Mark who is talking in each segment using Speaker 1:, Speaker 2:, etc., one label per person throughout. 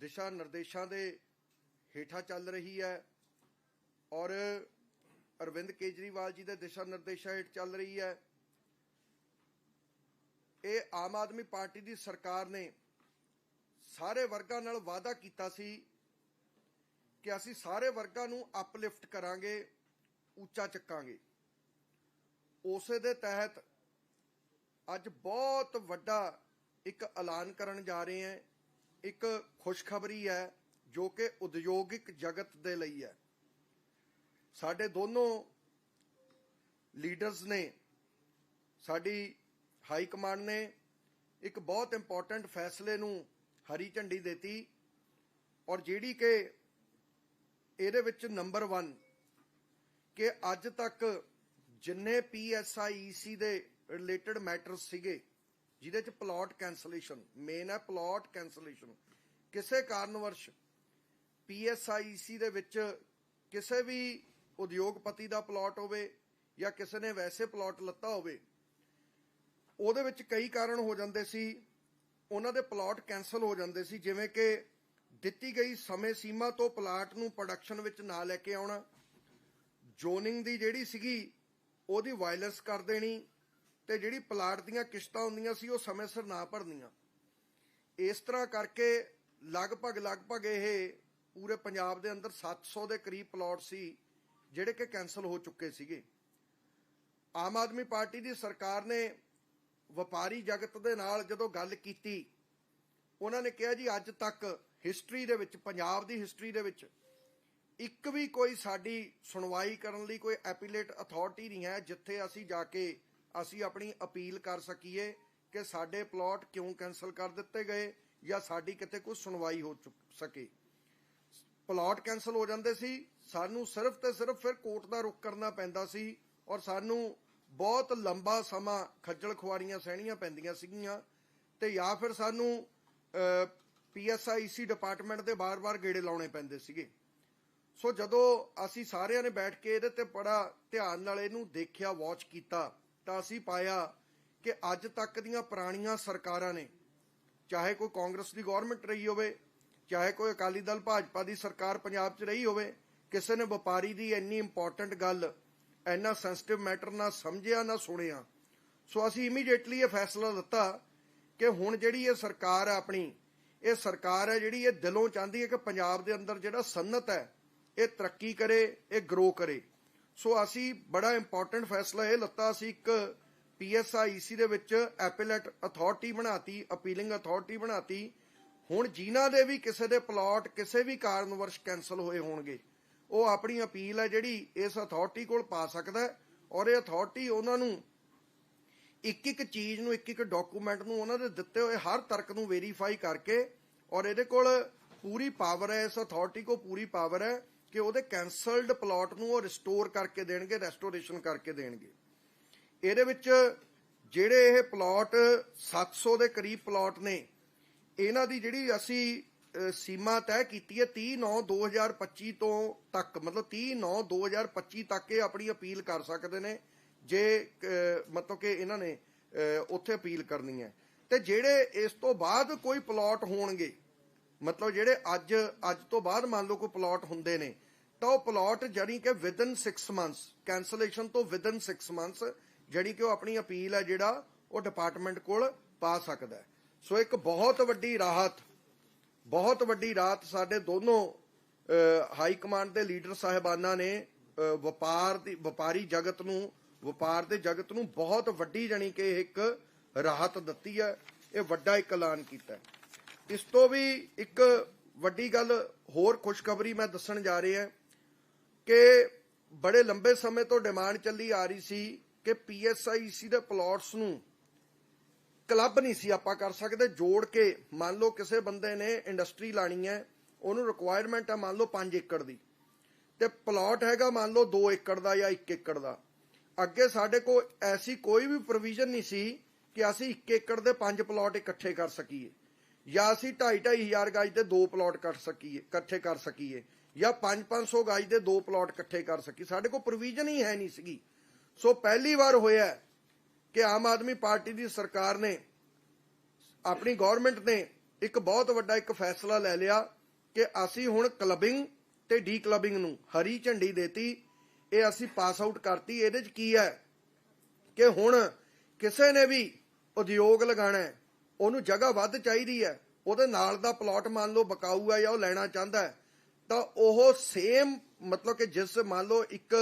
Speaker 1: ਦਿਸ਼ਾ ਨਿਰਦੇਸ਼ਾਂ ਦੇ ਹੇਠਾਂ ਚੱਲ ਰਹੀ ਹੈ ਔਰ ਅਰਵਿੰਦ ਕੇਜਰੀਵਾਲ ਜੀ ਦੇ ਦਿਸ਼ਾ ਨਿਰਦੇਸ਼ਾਂ ਹੇਠ ਚੱਲ ਰਹੀ ਹੈ। ਇਹ ਆਮ ਆਦਮੀ ਪਾਰਟੀ ਦੀ ਸਰਕਾਰ ਨੇ ਸਾਰੇ ਵਰਗਾਂ ਨਾਲ ਵਾਅਦਾ ਕੀਤਾ ਸੀ ਕਿ ਅਸੀਂ ਸਾਰੇ ਵਰਗਾਂ ਨੂੰ ਅਪਲਿਫਟ ਕਰਾਂਗੇ, ਉੱਚਾ ਚੱਕਾਂਗੇ। ਉਸੇ ਦੇ ਤਹਿਤ ਅੱਜ ਬਹੁਤ ਵੱਡਾ ਇੱਕ ਐਲਾਨ ਕਰਨ ਜਾ ਰਹੇ ਹਾਂ। ਇੱਕ ਖੁਸ਼ਖਬਰੀ ਹੈ, ਜੋ ਕਿ ਉਦਯੋਗਿਕ ਜਗਤ ਦੇ ਲਈ ਹੈ। ਸਾਡੇ ਦੋਨੋਂ ਲੀਡਰਸ ਨੇ, ਸਾਡੀ ਹਾਈ ਕਮਾਂਡ ਨੇ ਇੱਕ ਬਹੁਤ ਇੰਪੋਰਟੈਂਟ ਫੈਸਲੇ ਨੂੰ ਹਰੀ ਝੰਡੀ ਦਿੱਤੀ ਔਰ ਜਿਹੜੀ ਕਿ ਇਹਦੇ ਵਿੱਚ ਨੰਬਰ 1 ਕਿ ਅੱਜ ਤੱਕ ਜਿੰਨੇ ਪੀਐਸਆਈਸੀ ਦੇ ਰਿਲੇਟਡ ਮੈਟਰਸ ਸੀਗੇ ਜਿਹਦੇ ਚ ਪਲਾਟ ਕੈਂਸਲੇਸ਼ਨ ਮੇਨ ਹੈ ਪਲਾਟ ਕੈਂਸਲੇਸ਼ਨ ਕਿਸੇ ਕਾਰਨਵਰਸ਼ ਪੀਐਸਆਈਸੀ ਦੇ ਵਿੱਚ ਕਿਸੇ ਵੀ ਉਦਯੋਗਪਤੀ ਦਾ ਪਲਾਟ ਹੋਵੇ ਜਾਂ ਕਿਸੇ ਨੇ ਵੈਸੇ ਪਲਾਟ ਲੱਤਾ ਹੋਵੇ, ਉਹਦੇ ਵਿੱਚ ਕਈ ਕਾਰਨ ਹੋ ਜਾਂਦੇ ਸੀ। ਉਹਨਾਂ ਦੇ ਪਲਾਟ ਕੈਨਸਲ ਹੋ ਜਾਂਦੇ ਸੀ, ਜਿਵੇਂ ਕਿ ਦਿੱਤੀ ਗਈ ਸਮੇਂ ਸੀਮਾ ਤੋਂ ਪਲਾਟ ਨੂੰ ਪ੍ਰੋਡਕਸ਼ਨ ਵਿੱਚ ਨਾ ਲੈ ਕੇ ਆਉਣਾ ਜ਼ੋਨਿੰਗ ਦੀ ਜਿਹੜੀ ਸੀਗੀ, ਉਹਦੀ ਵਾਇਲੈਂਸ ਕਰ ਦੇਣੀ ਤੇ ਜਿਹੜੀ ਪਲਾਟ ਦੀਆਂ ਕਿਸ਼ਤਾਂ ਹੁੰਦੀਆਂ ਸੀ, ਉਹ ਸਮੇਂ ਸਿਰ ਨਾ ਭਰਨੀਆਂ। ਇਸ ਤਰ੍ਹਾਂ ਕਰਕੇ ਲਗਭਗ ਲਗਭਗ ਇਹ ਪੂਰੇ ਪੰਜਾਬ ਦੇ ਅੰਦਰ 700 ਦੇ ਕਰੀਬ ਪਲਾਟ ਸੀ, ਜਿਹੜੇ ਕਿ ਕੈਨਸਲ ਹੋ ਚੁੱਕੇ ਸੀਗੇ। ਆਮ ਆਦਮੀ ਪਾਰਟੀ ਦੀ ਸਰਕਾਰ ਨੇ ਵਪਾਰੀ ਜਗਤ ਦੇ ਨਾਲ ਜਦੋਂ ਗੱਲ ਕੀਤੀ, ਉਹਨਾਂ ਨੇ ਕਿਹਾ ਜੀ, ਅੱਜ ਤੱਕ ਹਿਸਟਰੀ ਦੇ ਵਿੱਚ, ਪੰਜਾਬ ਦੀ ਹਿਸਟਰੀ ਦੇ ਵਿੱਚ ਇੱਕ ਵੀ ਕੋਈ ਸਾਡੀ ਸੁਣਵਾਈ ਕਰਨ ਲਈ ਕੋਈ ਐਪੀਲੇਟ ਅਥਾਰਟੀ ਨਹੀਂ ਹੈ, ਜਿੱਥੇ ਅਸੀਂ ਜਾ ਕੇ ਅਸੀਂ ਆਪਣੀ ਅਪੀਲ ਕਰ ਸਕੀਏ ਕਿ ਸਾਡੇ ਪਲਾਟ ਕਿਉਂ ਕੈਨਸਲ ਕਰ ਦਿੱਤੇ ਗਏ ਜਾਂ ਸਾਡੀ ਕਿਤੇ ਕੋਈ ਸੁਣਵਾਈ ਹੋ ਚੁੱਕ ਸਕੇ। ਪਲਾਟ ਕੈਨਸਲ ਹੋ ਜਾਂਦੇ ਸੀ, ਸਾਨੂੰ ਸਿਰਫ ਤੇ ਸਿਰਫ ਫਿਰ ਕੋਰਟ ਦਾ ਰੁਖ ਕਰਨਾ ਪੈਂਦਾ ਸੀ ਔਰ ਸਾਨੂੰ ਬਹੁਤ ਲੰਬਾ ਸਮਾਂ ਖੱਜਲ ਖੁਆਰੀਆਂ ਸਹਿਣੀਆਂ ਪੈਂਦੀਆਂ ਸੀਗੀਆਂ ਤੇ ਜਾਂ ਫਿਰ ਸਾਨੂੰ ਪੀਐਸਆਈਸੀ ਡਿਪਾਰਟਮੈਂਟ ਦੇ ਬਾਰ-ਬਾਰ ਗੇੜੇ ਲਾਉਣੇ ਪੈਂਦੇ ਸੀਗੇ। ਸੋ ਜਦੋਂ ਅਸੀਂ ਸਾਰਿਆਂ ਨੇ ਬੈਠ ਕੇ ਇਹਦੇ ਤੇ ਬੜਾ ਧਿਆਨ ਨਾਲ ਇਹਨੂੰ ਦੇਖਿਆ, ਵਾਚ ਕੀਤਾ ਤਾਂ ਅਸੀਂ ਪਾਇਆ ਕਿ ਅੱਜ ਤੱਕ ਦੀਆਂ ਪੁਰਾਣੀਆਂ ਸਰਕਾਰਾਂ ਨੇ, ਚਾਹੇ ਕੋਈ ਕਾਂਗਰਸ ਦੀ ਗਵਰਨਮੈਂਟ ਰਹੀ ਹੋਵੇ, ਚਾਹੇ ਕੋਈ ਅਕਾਲੀ ਦਲ ਭਾਜਪਾ ਦੀ ਸਰਕਾਰ ਪੰਜਾਬ 'ਚ ਰਹੀ ਹੋਵੇ, ਕਿਸੇ ਨੇ ਵਪਾਰੀ ਦੀ ਇੰਨੀ ਇੰਪੋਰਟੈਂਟ ਗੱਲ, ਇੰਨਾ ਸੈਂਸਿਟਿਵ ਮੈਟਰ ਨਾ ਸਮਝਿਆ, ਨਾ ਸੁਣਿਆ। ਸੋ ਅਸੀਂ ਇਮੀਡੀਏਟਲੀ ਇਹ ਫੈਸਲਾ ਲਿੱਤਾ ਕਿ ਹੁਣ ਜਿਹੜੀ ਇਹ ਸਰਕਾਰ ਹੈ ਆਪਣੀ, ਇਹ ਸਰਕਾਰ ਹੈ ਜਿਹੜੀ ਇਹ ਦਿਲੋਂ ਚਾਹੁੰਦੀ ਹੈ ਕਿ ਪੰਜਾਬ ਦੇ ਅੰਦਰ ਜਿਹੜਾ ਸਨਅਤ ਹੈ, ਇਹ ਤਰੱਕੀ ਕਰੇ, ਇਹ ਗਰੋ ਕਰੇ। ਸੋ ਅਸੀਂ ਬੜਾ ਇੰਪੋਰਟੈਂਟ ਫੈਸਲਾ ਇਹ ਲੱਤਾ ਸੀ ਇੱਕ ਪੀਐਸਆਈਸੀ ਦੇ ਵਿੱਚ ਐਪੀਲੇਟ ਅਥਾਰਟੀ ਬਣਾਤੀ ਅਪੀਲਿੰਗ ਅਥਾਰਟੀ ਬਣਾਤੀ। ਹੁਣ ਜਿਨ੍ਹਾਂ ਦੇ ਵੀ ਕਿਸੇ ਦੇ ਪਲਾਟ ਕਿਸੇ ਵੀ ਕਾਰਨ ਵਰਸ਼ ਕੈਨਸਲ ਹੋਏ ਹੋਣਗੇ। ਉਹ ਆਪਣੀ ਅਪੀਲ ਹੈ ਜਿਹੜੀ ਇਸ ਅਥਾਰਟੀ ਕੋਲ ਪਾ ਸਕਦਾ ਹੈ ਔਰ ਇਹ ਅਥਾਰਟੀ ਉਹਨਾਂ ਨੂੰ ਇੱਕ ਇੱਕ ਚੀਜ਼ ਨੂੰ, ਇੱਕ ਇੱਕ ਡਾਕੂਮੈਂਟ ਨੂੰ ਉਹਨਾਂ ਦੇ ਦਿੱਤੇ ਹੋਏ ਹਰ ਤਰਕ ਨੂੰ ਵੈਰੀਫਾਈ ਕਰਕੇ ਔਰ ਇਹਦੇ ਕੋਲ ਪੂਰੀ ਪਾਵਰ ਹੈ, ਇਸ ਅਥਾਰਟੀ ਕੋ ਪੂਰੀ ਪਾਵਰ ਹੈ। ਕਿ ਉਹਦੇ ਕੈਨਸਲਡ ਪਲਾਟ ਨੂੰ ਉਹ ਰਿਸਟੋਰ ਕਰਕੇ ਦੇਣਗੇ ਰੈਸਟੋਰੇਸ਼ਨ ਕਰਕੇ ਦੇਣਗੇ। ਇਹਦੇ ਵਿੱਚ ਜਿਹੜੇ ਇਹ ਪਲਾਟ 700 ਦੇ ਕਰੀਬ ਪਲਾਟ ਨੇ, ਇਹਨਾਂ ਦੀ ਜਿਹੜੀ ਅਸੀਂ ਸੀਮਾ ਤੈਅ ਕੀਤੀ ਹੈ 30 9 2025 ਤੋਂ ਤੱਕ, ਮਤਲਬ 30 9 2025 ਤੱਕ ਇਹ ਆਪਣੀ ਅਪੀਲ ਕਰ ਸਕਦੇ ਨੇ, ਜੇ ਮਤਲਬ ਕਿ ਇਹਨਾਂ ਨੇ ਉੱਥੇ ਅਪੀਲ ਕਰਨੀ ਹੈ। ਤੇ ਜਿਹੜੇ ਇਸ ਤੋਂ ਬਾਅਦ ਕੋਈ ਪਲਾਟ ਹੋਣਗੇ ਮਤਲਬ ਜਿਹੜੇ ਅੱਜ ਅੱਜ ਤੋਂ ਬਾਅਦ ਮੰਨ ਲਓ ਕੋਈ ਪਲਾਟ ਹੁੰਦੇ ਨੇ, ਤਾਂ ਉਹ ਪਲਾਟ ਜਾਨੀ ਕਿ ਵਿਦਨ 6 ਮੰਥਸ ਕੈਂਸਲੇਸ਼ਨ ਤੋਂ ਵਿਦਨ 6 ਮੰਥਸ ਜਿਹੜੀ ਕਿ ਉਹ ਆਪਣੀ ਅਪੀਲ ਹੈ ਜਿਹੜਾ ਉਹ ਡਿਪਾਰਟਮੈਂਟ ਕੋਲ ਪਾ ਸਕਦਾ ਸੋ ਇੱਕ ਬਹੁਤ ਵੱਡੀ ਰਾਹਤ, ਬਹੁਤ ਵੱਡੀ ਰਾਹਤ ਸਾਡੇ ਦੋਨੋਂ ਹਾਈ ਕਮਾਂਡ ਦੇ ਲੀਡਰ ਸਾਹਿਬਾਨਾਂ ਨੇ ਵਪਾਰ ਦੀ, ਵਪਾਰੀ ਜਗਤ ਨੂੰ, ਵਪਾਰ ਦੇ ਜਗਤ ਨੂੰ ਬਹੁਤ ਵੱਡੀ ਜਾਨੀ ਕਿ ਇੱਕ ਰਾਹਤ ਦਿੱਤੀ ਹੈ, ਇਹ ਵੱਡਾ ਇੱਕ ਐਲਾਨ ਕੀਤਾ ਹੈ। ਇਸ ਤੋਂ ਵੀ ਇੱਕ ਵੱਡੀ ਗੱਲ ਹੋਰ ਖੁਸ਼ਖਬਰੀ ਮੈਂ ਦੱਸਣ ਜਾ ਰਿਹਾ ਕਿ ਬੜੇ ਲੰਬੇ ਸਮੇਂ ਤੋਂ ਡਿਮਾਂਡ ਚੱਲੀ ਆ ਰਹੀ ਸੀ ਕਿ ਪੀਐਸਆਈਸੀ ਦੇ ਪਲਾਟਸ ਨੂੰ ਕਲੱਬ ਨਹੀਂ ਸੀ ਆਪਾਂ ਕਰ ਸਕਦੇ, ਜੋੜ ਕੇ ਮੰਨ ਲਓ ਕਿਸੇ ਬੰਦੇ ਨੇ ਇੰਡਸਟਰੀ ਲਾਣੀ ਹੈ, ਉਹਨੂੰ ਰਿਕੁਆਇਰਮੈਂਟ ਹੈ ਮੰਨ ਲਓ 5 ਏਕੜ ਦੀ, ਤੇ ਪਲਾਟ ਹੈਗਾ ਮੰਨ ਲਓ 2 ਏਕੜ ਦਾ ਜਾਂ 1 ਏਕੜ ਦਾ। ਅੱਗੇ ਸਾਡੇ ਕੋਲ ਐਸੀ ਕੋਈ ਵੀ ਪ੍ਰੋਵੀਜ਼ਨ ਨਹੀਂ ਸੀ ਕਿ ਅਸੀਂ 1 ਏਕੜ ਦੇ 5 ਪਲਾਟ ਇਕੱਠੇ ਕਰ ਸਕੀਏ। ਜਾਂ ਅਸੀਂ 2.5 ਹਜ਼ਾਰ ਗਾਜ ਦੇ ਦੋ ਪਲਾਟ ਕੱਟ ਸਕੀਏ, ਇਕੱਠੇ ਕਰ ਸਕੀਏ, ਜਾਂ 5-500 ਗਾਜ ਦੇ ਦੋ ਪਲਾਟ ਇਕੱਠੇ ਕਰ ਸਕੀਏ। ਸਾਡੇ ਕੋਲ ਪ੍ਰੋਵੀਜ਼ਨ ਹੀ ਹੈ ਨਹੀਂ ਸੀਗੀ। ਸੋ ਪਹਿਲੀ ਵਾਰ ਹੋਇਆ ਕਿ ਆਮ ਆਦਮੀ ਪਾਰਟੀ ਦੀ ਸਰਕਾਰ ਨੇ, ਆਪਣੀ ਗਵਰਨਮੈਂਟ ਨੇ ਇੱਕ ਬਹੁਤ ਵੱਡਾ ਇੱਕ ਫੈਸਲਾ ਲੈ ਲਿਆ ਕਿ ਅਸੀਂ ਹੁਣ ਕਲੱਬਿੰਗ ਤੇ ਡੀ ਕਲੱਬਿੰਗ ਨੂੰ ਹਰੀ ਝੰਡੀ ਦੇਤੀ, ਇਹ ਅਸੀਂ ਪਾਸ ਆਊਟ ਕਰਤੀ। ਇਹਦੇ 'ਚ ਕੀ ਹੈ ਕਿ ਹੁਣ ਕਿਸੇ ਨੇ ਵੀ ਉਦਯੋਗ ਲਗਾਣਾ ਹੈ ਉਹਨੂੰ ਜਗ੍ਹਾ ਵੱਧ ਚਾਹੀਦੀ ਹੈ। ਉਹਦੇ ਨਾਲ ਦਾ ਪਲਾਟ ਮੰਨ ਲਓ ਬਕਾਊ ਹੈ ਜਾਂ ਉਹ ਲੈਣਾ ਚਾਹੁੰਦਾ ਹੈ, ਤਾਂ ਉਹ ਸੇਮ ਮਤਲਬ ਕਿ ਜਿਸ ਮੰਨ ਲਓ ਇੱਕ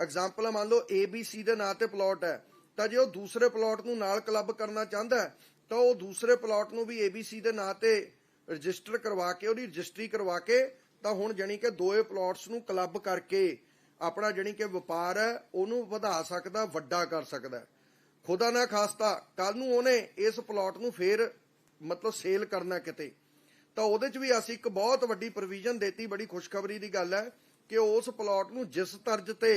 Speaker 1: ਐਗਜ਼ਾਮਪਲ ਹੈ ਮੰਨ ਲਓ ABC ਦੇ ਨਾਂ ਤੇ ਪਲਾਟ ਹੈ, ਤਾਂ ਜੇ ਉਹ ਦੂਸਰੇ ਪਲਾਟ ਨੂੰ ਨਾਲ ਕਲੱਬ ਕਰਨਾ ਚਾਹੁੰਦਾ ਹੈ, ਤਾਂ ਉਹ ਦੂਸਰੇ ਪਲਾਟ ਨੂੰ ਵੀ ABC ਦੇ ਨਾਂ ਤੇ ਰਜਿਸਟਰ ਕਰਵਾ ਕੇ, ਉਹਦੀ ਰਜਿਸਟਰੀ ਕਰਵਾ ਕੇ, ਤਾਂ ਹੁਣ ਜਾਣੀ ਕਿ ਦੋਏ ਪਲਾਟਸ ਨੂੰ ਕਲੱਬ ਕਰਕੇ ਆਪਣਾ ਜਾਣੀ ਕਿ ਵਪਾਰ ਹੈ, ਉਹਨੂੰ ਵਧਾ ਸਕਦਾ, ਵੱਡਾ ਕਰ ਸਕਦਾ ਖੁਦਾ ਨਾ ਖਾਸਤਾ ਕੱਲ ਨੂੰ ਉਹਨੇ ਇਸ ਪਲਾਟ ਨੂੰ ਫੇਰ ਮਤਲਬ ਸੇਲ ਕਰਨਾ ਕਿਤੇ। ਤਾਂ ਉਹਦੇ 'ਚ ਵੀ ਅਸੀਂ ਇੱਕ ਬਹੁਤ ਵੱਡੀ ਪ੍ਰੋਵੀਜ਼ਨ ਦਿੱਤੀ, ਬੜੀ ਖੁਸ਼ਖਬਰੀ ਦੀ ਗੱਲ ਹੈ ਕਿ ਉਸ ਪਲਾਟ ਨੂੰ ਜਿਸ ਤਰਜ ਤੇ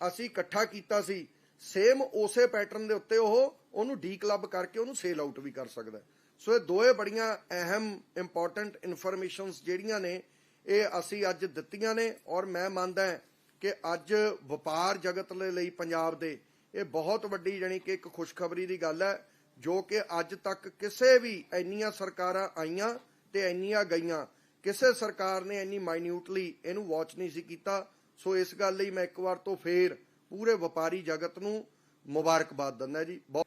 Speaker 1: ਅਸੀਂ ਇਕੱਠਾ ਕੀਤਾ ਸੀ ਸੇਮ ਉਸੇ ਪੈਟਰਨ ਦੇ ਉੱਤੇ ਉਹ ਉਹਨੂੰ ਡੀ ਕਲੱਬ ਕਰਕੇ ਉਹਨੂੰ ਸੇਲ ਆਊਟ ਵੀ ਕਰ ਸਕਦਾ ਸੋ ਇਹ ਦੋਏ ਬੜੀਆਂ ਅਹਿਮ ਇੰਪੋਰਟੈਂਟ ਇਨਫੋਰਮੇਸ਼ਨਸ ਜਿਹੜੀਆਂ ਨੇ, ਇਹ ਅਸੀਂ ਅੱਜ ਦਿੱਤੀਆਂ ਨੇ ਔਰ ਮੈਂ ਮੰਨਦਾ ਕਿ ਅੱਜ ਵਪਾਰ ਜਗਤ ਦੇ ਲਈ, ਪੰਜਾਬ ਦੇ ਇਹ ਬਹੁਤ ਵੱਡੀ ਜਾਣੀ ਕਿ ਇੱਕ ਖੁਸ਼ਖਬਰੀ ਦੀ ਗੱਲ ਹੈ ਜੋ ਕਿ ਅੱਜ ਤੱਕ ਕਿਸੇ ਵੀ ਇੰਨੀਆਂ ਸਰਕਾਰਾਂ ਆਈਆਂ ਤੇ ਇੰਨੀਆਂ ਗਈਆਂ। ਕਿਸੇ ਸਰਕਾਰ ਨੇ ਇੰਨੀ ਮਾਈਨਿਊਟਲੀ ਇਹਨੂੰ ਵਾਚ ਨਹੀਂ ਸੀ ਕੀਤਾ। ਸੋ ਇਸ ਗੱਲ ਲਈ ਮੈਂ ਇੱਕ ਵਾਰ ਤੋਂ ਫੇਰ ਪੂਰੇ ਵਪਾਰੀ ਜਗਤ ਨੂੰ ਮੁਬਾਰਕਬਾਦ ਦਿੰਦਾ ਜੀ। ਬਹੁਤ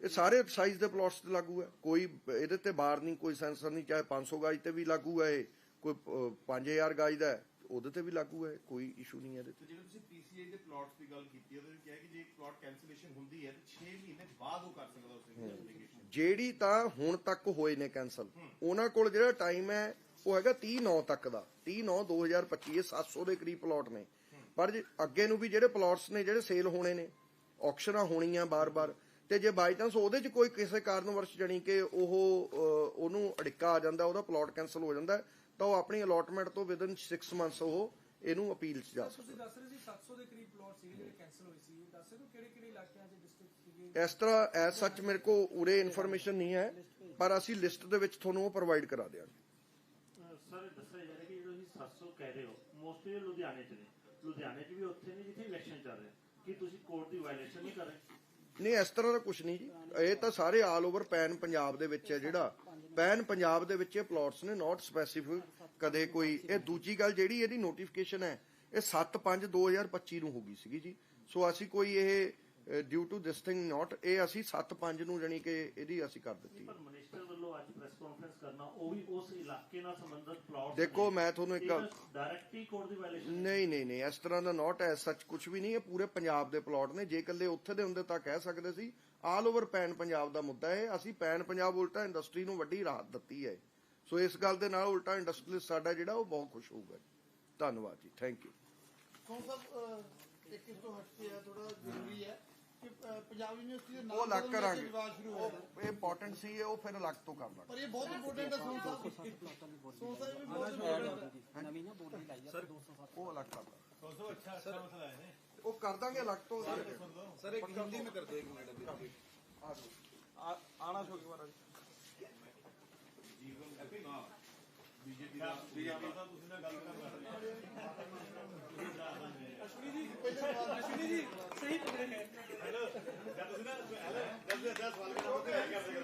Speaker 1: ਇਹ ਸਾਰੇ ਸਾਈਜ਼ ਦੇ ਪਲਾਟਸ ਤੇ ਲਾਗੂ ਹੈ। ਕੋਈ ਇਹਦੇ ਤੇ ਬਾਹਰ ਨਹੀਂ ਕੋਈ ਸੈਂਸਰ ਨਹੀਂ ਚਾਹੇ 500 ਗਾਜ ਤੇ ਵੀ ਲਾਗੂ ਹੈ ਇਹ। ਕੋਈ ਅਹ, 5000 ਗਾਜ ਦਾ ਹੈ, ਉਹਦੇ ਤੇ ਵੀ ਲਾਗੂ ਹੈ ਕੋਈ ਇਸ਼ੂ ਨਹੀਂ ਹੈ ਇਹਦੇ ਤੇ।
Speaker 2: ਜਿਵੇਂ ਤੁਸੀਂ ਪੀਸੀਆਈ ਦੇ ਪਲਾਟਸ ਦੀ ਗੱਲ ਕੀਤੀ ਉਹਦੇ ਵਿੱਚ ਕਿਹਾ ਕਿ ਜੇ ਪਲਾਟ ਕੈਂਸਲੇਸ਼ਨ ਹੁੰਦੀ ਹੈ ਤਾਂ 6 ਮਹੀਨੇ ਬਾਅਦ ਉਹ ਕਰ ਸਕਦਾ ਉਸ ਐਪਲੀਕੇਸ਼ਨ
Speaker 1: ਜਿਹੜੀ ਤਾਂ ਹੁਣ ਤੱਕ ਹੋਏ ਨੇ ਕੈਨਸਲ ਉਹਨਾਂ ਕੋਲ ਜਿਹੜਾ ਟਾਈਮ ਹੈ ਉਹ ਹੈਗਾ 30 9 ਤੱਕ ਦਾ। 30 9 2025 ਇਹ 700 ਦੇ ਕਰੀਬ ਪਲਾਟ ਨੇ। ਪਰ ਜੇ ਅੱਗੇ ਨੂੰ ਵੀ ਜਿਹੜੇ ਪਲਾਟਸ ਨੇ ਜਿਹੜੇ ਸੇਲ ਹੋਣੇ ਨੇ ਆਕਸ਼ਨਾਂ ਹੋਣੀਆਂ ਬਾਰ-ਬਾਰ ਤੇ ਜੇ ਬਾਈ ਚਾਂਸ ਉਹਦੇ 'ਚ ਕੋਈ ਕਿਸੇ ਕਾਰਨ ਵਰਸ਼ ਜਣੀ ਕਿ ਉਹ ਉਹਨੂੰ ਅੜਿੱਕਾ ਆ ਜਾਂਦਾ ਉਹਦਾ ਪਲਾਟ ਕੈਨਸਲ ਹੋ ਜਾਂਦਾ ਤਾਂ ਉਹ ਆਪਣੀ ਅਲੋਟਮੈਂਟ ਤੋਂ ਵਿਦਨ 6 ਮੰਥਸ ਉਹ ਇਹਨੂੰ ਅਪੀਲ 'ਚ ਜਾ ਸਕਦਾ
Speaker 3: ਤੁਸੀਂ ਦੱਸ ਰਹੇ ਸੀ 700 ਦੇ ਕਰੀਬ ਪਲਾਟ ਸੀਗੇ ਜਿਹੜੇ ਕੈਨਸਲ ਹੋਏ ਸੀ। ਦੱਸ ਸਕਦੇ ਹੋ ਕਿਹੜੇ ਕਿਹੜੇ ਇਲਾਕਿਆਂ 'ਚ ਡਿਸਟ੍ਰਿਕਟ ਸੀਗੇ?
Speaker 1: ਇਸ ਤਰ੍ਹਾਂ ਐਸ ਸੱਚ ਮੇਰੇ ਕੋ ਉਰੇ ਇਨਫੋਰਮੇਸ਼ਨ ਨਹੀਂ ਹੈ ਪਰ ਅਸੀਂ ਲਿਸਟ ਦੇ ਵਿੱਚ ਤੁਹਾਨੂੰ ਉਹ ਪ੍ਰੋਵਾਈਡ ਕਰਾ ਦਿਆਂਗੇ।
Speaker 4: ਸਰ ਦੱਸਿਆ ਜਾ ਰਿਹਾ ਕਿ ਜਦੋਂ ਤੁਸੀਂ 700 ਕਹਿ ਰਹੇ ਹੋ ਮੋਸਟਲੀ ਲੁਧਿਆਣੇ ਚ ਨੇ। ਲੁਧਿਆਣੇ ਚ ਵੀ ਉੱਥੇ ਨੇ ਜਿੱਥੇ ਇਲੈਕਸ਼ਨ ਚੱਲ ਰਿਹਾ। ਕੀ ਤੁਸੀਂ ਕੋਰਟ ਦੀ ਵਾਇਲੇਸ਼ਨ ਨਹੀਂ ਕਰ ਰਹੇ?
Speaker 1: ਨਹੀਂ, ਇਸ ਤਰ੍ਹਾਂ ਦਾ ਕੁਝ ਨਹੀਂ ਜੀ। ਇਹ ਤਾਂ ਸਾਰੇ ਆਲ ਓਵਰ ਪੈਨ ਪੰਜਾਬ ਦੇ ਵਿੱਚ ਹੈ ਜਿਹੜਾ। ਪੈਨ ਪੰਜਾਬ ਦੇ ਵਿੱਚ ਇਹ ਪਲਾਟਸ ਨੇ ਨਾਟ ਸਪੈਸੀਫਿਕ ਕਦੇ ਕੋਈ। ਇਹ ਦੂਜੀ ਗੱਲ ਜਿਹੜੀ, ਇਹਦੀ ਨੋਟੀਫਿਕੇਸ਼ਨ ਹੈ, ਇਹ 7/5/2025 ਨੂੰ ਹੋ ਗਈ ਸੀਗੀ ਜੀ। ਸੋ ਅਸੀਂ ਕੋਈ ਇਹ due to this thing not ਇਹ ਅਸੀਂ 7/5 ਨੂੰ ਜਾਣੀ ਕਿ ਇਹਦੀ ਅਸੀਂ ਕਰ ਦਿੱਤੀ।
Speaker 4: ਪਰ ਮਿਨਿਸਟਰ ਵੱਲੋਂ ਅੱਜ ਪ੍ਰੈਸ ਕਾਨਫਰੰਸ ਕਰਨਾ ਉਹ ਵੀ ਉਸ ਇਲਾਕੇ ਨਾਲ ਸੰਬੰਧਿਤ ਪਲਾਟ
Speaker 1: ਦੇਖੋ ਮੈਂ ਤੁਹਾਨੂੰ ਇੱਕ
Speaker 4: ਡਾਇਰੈਕਟਲੀ ਕੋਰਟ ਦੀ ਵਾਇਲੇਸ਼ਨ
Speaker 1: ਨਹੀਂ ਨਹੀਂ ਨਹੀਂ ਇਸ ਤਰ੍ਹਾਂ ਦਾ ਨਾਟ ਐ ਸੱਚ ਕੁਝ ਵੀ ਨਹੀਂ ਇਹ ਪੂਰੇ ਪੰਜਾਬ ਦੇ ਪਲਾਟ ਨੇ। ਜੇ ਇਕੱਲੇ ਉੱਥੇ ਦੇ ਹੁੰਦੇ ਤਾਂ ਕਹਿ ਸਕਦੇ ਸੀ ਆਲ ਓਵਰ ਪੈਨ ਪੰਜਾਬ ਦਾ ਮੁੱਦਾ ਹੈ ਅਸੀਂ ਪੈਨ ਪੰਜਾਬ ਉਲਟਾ ਇੰਡਸਟਰੀ ਨੂੰ ਵੱਡੀ ਰਾਹਤ ਦਿੱਤੀ ਹੈ। ਸੋ ਇਸ ਗੱਲ ਦੇ ਨਾਲ ਉਲਟਾ ਇੰਡਸਟਰੀਅਲਿਸਟ ਸਾਡਾ ਜਿਹੜਾ ਉਹ ਬਹੁਤ ਖੁਸ਼ ਹੋਊਗਾ ਧੰਨਵਾਦ ਜੀ ਥੈਂਕ ਯੂ
Speaker 5: ਕੌਣ ਸਾਹਿਬ ਇੱਕ ਇਸ ਤੋਂ ਹਟ ਕੇ ਆ ਥੋੜਾ ਜ਼ਰੂਰੀ ਹੈ। ਪੰਜਾਬ ਯੂਨੀਵਰਸਿਟੀ ਦੇ ਨਾਮ
Speaker 1: ਉਹ ਅਲੱਗ
Speaker 5: ਬਦਲਣ ਦਾ
Speaker 1: ਕਰਾਂਗੇ
Speaker 5: ਰਿਵਾਜ ਸ਼ੁਰੂ ਹੋਇਆ ਹੈ।
Speaker 1: ਉਹ ਇੰਪੋਰਟੈਂਟ ਸੀ ਉਹ ਫਿਰ ਅਲੱਗ ਤੋਂ ਕਰ ਲਾਂਗੇ
Speaker 5: ਪਰ ਇਹ ਬਹੁਤ ਇੰਪੋਰਟੈਂਟ ਹੈ ਸੋਨ ਸਾਹਿਬ ਸੋਨ ਸਾਹਿਬ ਵੀ ਬਹੁਤ ਇੰਪੋਰਟੈਂਟ ਹੈ
Speaker 6: ਨਵੀਂ ਨਾ ਬੋਲੀ ਲਾਈ ਆ 207
Speaker 1: ਉਹ ਅਲੱਗ ਕਰ ਲਾਂਗੇ
Speaker 2: ਦੋਸਤੋ ਅੱਛਾ ਅੱਛਾ ਮਸਲਾ ਹੈ
Speaker 1: ਉਹ ਕਰ ਦਾਂਗੇ ਅਲੱਗ ਤੋਂ
Speaker 7: सर एक हिंदी में कर दो एक मिनट अभी
Speaker 1: ਆ ਜਾਓ।
Speaker 7: आ- आना शोक महाराज
Speaker 2: ਜੀਵਨ ਹੈਪੀ ਨਾ ਬੀਜੇਪੀ ਦਾ ਬੀਜੇਪੀ ਦਾ ਤੁਸੀਂ ਨਾਲ ਗੱਲ ਕਰ ਰਹੇ
Speaker 3: ਅਸ਼ਵਨੀ ਜੀ ਅਸ਼ਵਨੀ